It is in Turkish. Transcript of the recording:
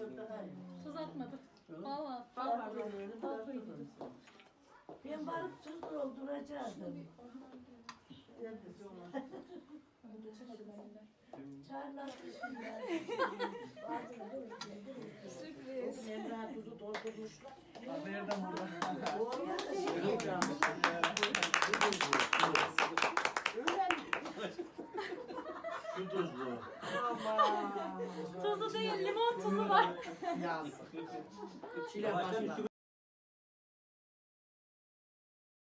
Çok daha iyi. Tuz atmadık. Valla. Bak böyle bıraktım. Ben varıp tuz dolduracaktım. Çaylar piştiler. Sürpriz. Emrah tuzu doldurmuşlar. Nereden burada? Şu tuzlu. Tuzu 压七点半